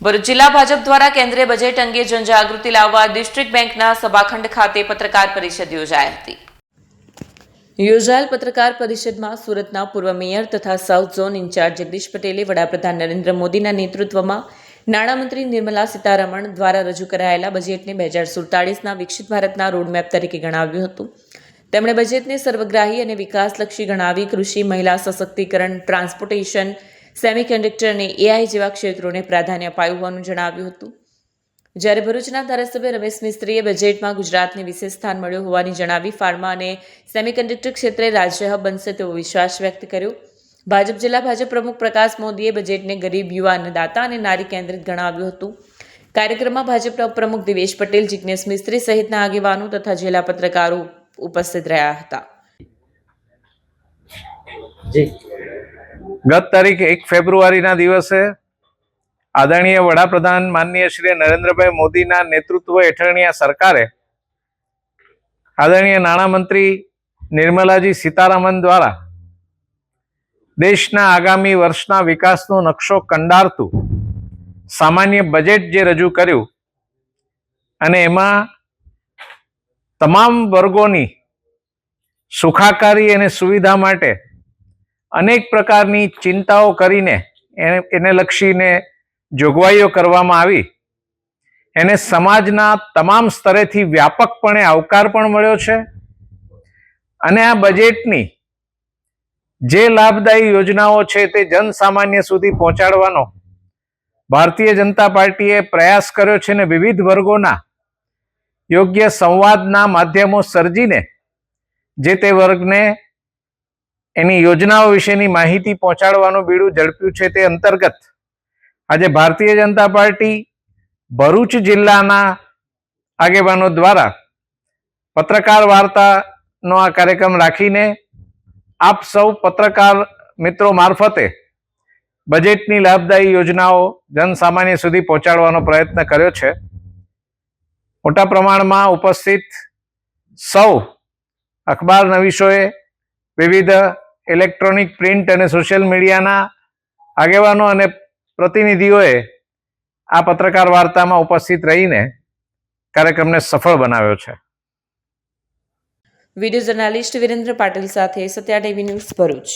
ભરૂચ જિલ્લા ભાજપ દ્વારા કેન્દ્રીય બજેટ અંગે જનજાગૃતિ લાવવા ડિસ્ટ્રિક્ટ બેંકના સભાખંડ ખાતે પત્રકાર પરિષદ યોજાઈ હતી. યોજાયેલ પત્રકાર પરિષદમાં સુરતના પૂર્વ મેયર તથા સાઉથ ઝોન ઇન્ચાર્જ જગદીશ પટેલે વડાપ્રધાન નરેન્દ્ર મોદીના નેતૃત્વમાં નાણામંત્રી નિર્મલા સીતારમણ દ્વારા રજૂ કરાયેલા બજેટને બે હજાર સુડતાળીસના વિકસિત ભારતના રોડમેપ તરીકે ગણાવ્યું હતું. તેમણે બજેટને સર્વગ્રાહી અને વિકાસલક્ષી ગણાવી કૃષિ, મહિલા સશક્તિકરણ, ટ્રાન્સપોર્ટેશન સેમિકન્ડક્ટર અને એઆઈ જેવા ક્ષેત્રોને પ્રાધાન્ય અપાયું હોવાનું જણાવ્યું હતું. જ્યારે ભરૂચના ધારાસભ્ય રમેશ મિસ્ત્રીએ બજેટમાં ગુજરાતને વિશેષ સ્થાન મળ્યું હોવાની જણાવી ફાર્મા અને સેમિકન્ડક્ટર ક્ષેત્રે રાજ્ય હબ બનશે તેવો વિશ્વાસ વ્યક્ત કર્યો. ભાજપ જિલ્લા ભાજપ પ્રમુખ પ્રકાશ મોદીએ બજેટને ગરીબ યુવા અન્નદાતા અને નારી કેન્દ્રિત ગણાવ્યું હતું. કાર્યક્રમમાં ભાજપના પ્રમુખ દિવેશ પટેલ જિજ્ઞેશ મિસ્ત્રી સહિતના આગેવાનો તથા જિલ્લા પત્રકારો ઉપસ્થિત રહ્યા હતા. જી. ગત તારીખ એક ફેબ્રુઆરીના દિવસે આદરણીય વડાપ્રધાન માનનીય શ્રી નરેન્દ્રભાઈ મોદીના નેતૃત્વ હેઠળની આ સરકારે આદરણીય નાણામંત્રી નિર્મલાજી સીતારામન દ્વારા દેશના આગામી વર્ષના વિકાસનો નકશો કંડારતું સામાન્ય બજેટ જે રજૂ કર્યું અને એમાં તમામ વર્ગોની સુખાકારી અને સુવિધા માટે અનેક પ્રકારની ચિંતાઓ કરીને એને લક્ષીને જોગવાઈઓ કરવામાં આવી. એને સમાજના તમામ સ્તરેથી વ્યાપકપણે આવકાર પણ મળ્યો છે અને આ બજેટની જે લાભદાયી યોજનાઓ છે તે જનસામાન્ય સુધી પહોંચાડવાનો ભારતીય જનતા પાર્ટીએ પ્રયાસ કર્યો છે ને વિવિધ વર્ગોના યોગ્ય સંવાદના માધ્યમો સર્જીને જે તે વર્ગને એની યોજનાઓ વિશેની માહિતી પહોંચાડવાનું બીડું ઝડપ્યું છે તે અંતર્ગત આજે ભારતીય જનતા પાર્ટી ભરૂચ જિલ્લાના આગેવાનો દ્વારા પત્રકાર વાર્તાનો આ કાર્યક્રમ રાખીને આપ સૌ પત્રકાર મિત્રો મારફતે બજેટની લાભદાયી યોજનાઓ જનસામાન્ય સુધી પહોંચાડવાનો પ્રયત્ન કર્યો છે. મોટા પ્રમાણમાં ઉપસ્થિત સૌ અખબાર નવીશોએ વિવિધ ઇલેક્ટ્રોનિક પ્રિન્ટ અને સોશિયલ મીડિયાના આગેવાનો અને પ્રતિનિધિઓએ આ પત્રકાર વાર્તામાં ઉપસ્થિત રહીને કાર્યક્રમને સફળ બનાવ્યો છે. વીડિયો જર્નાલિસ્ટ વિરેન્દ્ર પાટીલ સાથે સત્યા ટીવી ન્યૂઝ ભરૂચ.